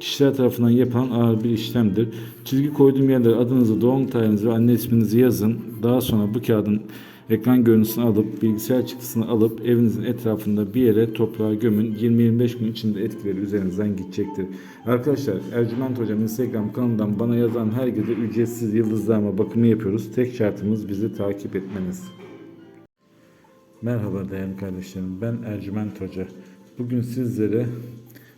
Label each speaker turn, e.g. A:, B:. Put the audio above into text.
A: kişiler tarafından yapılan ağır bir işlemdir. Çizgi koyduğum yerlere adınızı, doğum tarihinizi ve anne isminizi yazın. Daha sonra bu kağıdın ekran görüntüsünü alıp bilgisayar çıktısını alıp evinizin etrafında bir yere toprağa gömün. 20-25 gün içinde etkileri üzerinizden gidecektir. Arkadaşlar Ercüment Hocam Instagram kanalından bana yazan herkese ücretsiz yıldızlarma bakımı yapıyoruz. Tek şartımız bizi takip etmeniz. Merhaba değerli kardeşlerim. Ben Ercüment Hoca. Bugün sizlere